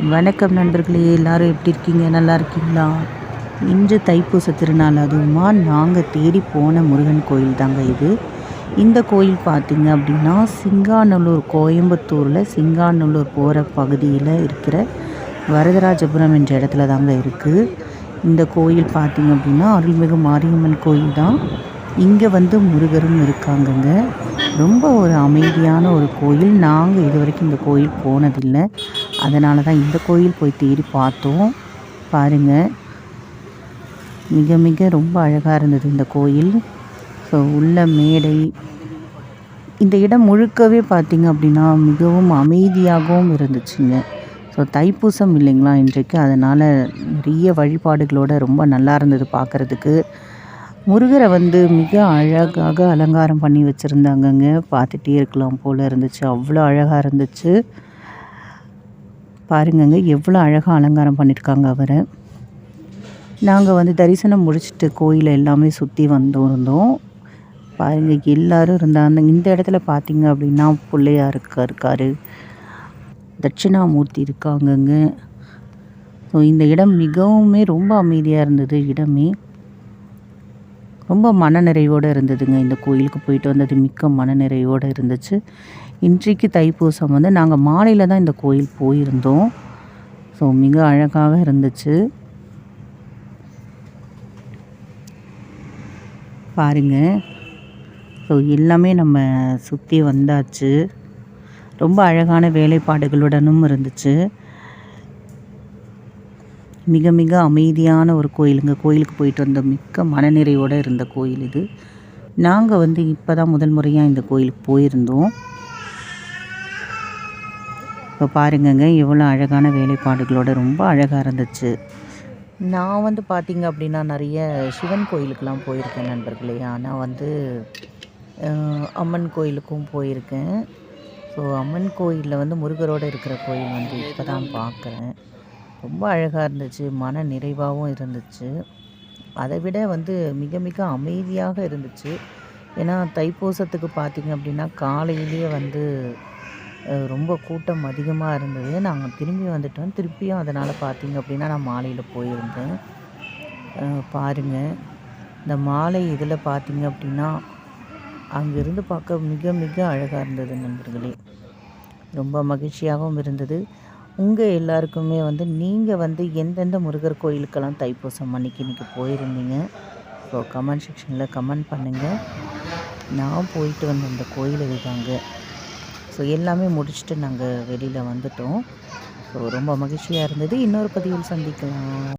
வணக்கம் நண்பர்களே எல்லாரும் எப்படி இருக்கீங்க? நல்லா இருக்கீங்களா? இன்று தைப்பூச திருநாள். அதுவுமா நாங்கள் தேடி போன முருகன் கோயில் தாங்க இது. இந்த கோயில் பார்த்தீங்க அப்படின்னா சிங்காநல்லூர் கோயம்புத்தூரில் சிங்காநல்லூர் போகிற பகுதியில் இருக்கிற வரதராஜபுரம் என்ற இடத்துல தாங்க இருக்குது இந்த கோயில் பார்த்தீங்க அப்படின்னா அருள்மிகு மாரியம்மன் கோயில் தான். இங்கே வந்து முருகரும் இருக்காங்கங்க. ரொம்ப ஒரு அமைதியான ஒரு கோயில். நாங்கள் இது வரைக்கும் இந்த கோயில் போனதில்லை. அதனால தான் இந்த கோயில் போய் தேடி பார்த்தோம். பாருங்கள் மிக மிக ரொம்ப அழகாக இருந்தது இந்த கோயில். ஸோ உள்ள மேடை. இந்த இடம் முழுக்கவே பார்த்திங்க அப்படின்னா மிகவும் அமைதியாகவும் இருந்துச்சுங்க. ஸோ தைப்பூசம் இல்லைங்களா இன்றைக்கு? அதனால் நிறைய வழிபாடுகளோட ரொம்ப நல்லா இருந்தது பார்க்குறதுக்கு. முருகரை வந்து மிக அழகாக அலங்காரம் பண்ணி வச்சுருந்தாங்கங்க. பார்த்துட்டே இருக்கலாம் போல் இருந்துச்சு. அவ்வளோ அழகாக இருந்துச்சு. பாருங்கங்க எவ்வளோ அழகாக அலங்காரம் பண்ணியிருக்காங்க அவரை. நாங்கள் வந்து தரிசனம் முடிச்சுட்டு கோயிலை எல்லாமே சுற்றி வந்திருந்தோம். பாருங்கள் எல்லோரும் இருந்தாங்க. இந்த இடத்துல பார்த்தீங்க அப்படின்னா பிள்ளையார் இருக்கா இருக்கார். தட்சிணாமூர்த்தி இருக்காங்கங்க. ஸோ இந்த இடம் மிகவும் ரொம்ப அமைதியாக இருந்தது இடமே. ரொம்ப மனநிறைவோடு இருந்ததுங்க. இந்த கோயிலுக்கு போயிட்டு வந்தது மிக்க மனநிறைவோடு இருந்துச்சு. இன்றைக்கு தைப்பூசம் வந்து நாங்கள் மாலையில் தான் இந்த கோயில் போயிருந்தோம். ஸோ மிக அழகாக இருந்துச்சு. பாருங்கள் ஸோ எல்லாமே நம்ம சுற்றி வந்தாச்சு. ரொம்ப அழகான வேலைப்பாடுகளுடனும் இருந்துச்சு. மிக மிக அமைதியான ஒரு கோயிலுங்க. கோயிலுக்கு போயிட்டு வந்த மிக்க மனநிறைவோடு இருந்த கோயில் இது. நாங்கள் வந்து இப்போ தான் முதல் முறையாக இந்த கோயிலுக்கு போயிருந்தோம். இப்போ பாருங்கங்க எவ்வளோ அழகான வேலைப்பாடுகளோட ரொம்ப அழகாக இருந்துச்சு. நான் வந்து பார்த்திங்க அப்படின்னா நிறைய சிவன் கோயிலுக்கெலாம் போயிருக்கேன் நண்பர்களே. ஆனால் வந்து அம்மன் கோயிலுக்கும் போயிருக்கேன். ஸோ அம்மன் கோயிலில் வந்து முருகரோடு இருக்கிற கோயில் வந்து இப்போ தான் பார்க்குறேன் ரொம்ப அழகாக இருந்துச்சு மன நிறைவாகவும் இருந்துச்சு. அதை விட வந்து மிக மிக அமைதியாக இருந்துச்சு. ஏன்னா தைப்பூசத்துக்கு பார்த்திங்க அப்படின்னா காலையிலேயே வந்து ரொம்ப கூட்டம் அதிகமாக இருந்தது. நாங்கள் திரும்பி வந்துட்டோம். திருப்பியும் அதனால் பார்த்திங்க அப்படின்னா நான் மாலையில் போயிருந்தேன். பாருங்கள் இந்த மாலை இதில் பார்த்திங்க அப்படின்னா அங்கேருந்து பார்க்க மிக மிக அழகாக இருந்தது நண்பர்களே. ரொம்ப மகிழ்ச்சியாகவும் இருந்தது. உங்கள் எல்லாருக்குமே வந்து நீங்கள் வந்து எந்தெந்த முருகர் கோயிலுக்கெல்லாம் தைப்பூசம் அன்னைக்கு இன்றைக்கி போயிருந்தீங்க? ஸோ கமெண்ட் செக்ஷனில் கமெண்ட் பண்ணுங்கள் நான் போயிட்டு வந்த அந்த கோயில் இதுதாங்க. ஸோ எல்லாமே முடிச்சுட்டு நாங்கள் வெளியில் வந்துட்டோம். ஸோ ரொம்ப மகிழ்ச்சியாக இருந்தது. இன்னொரு பதிவில் சந்திக்கலாம்.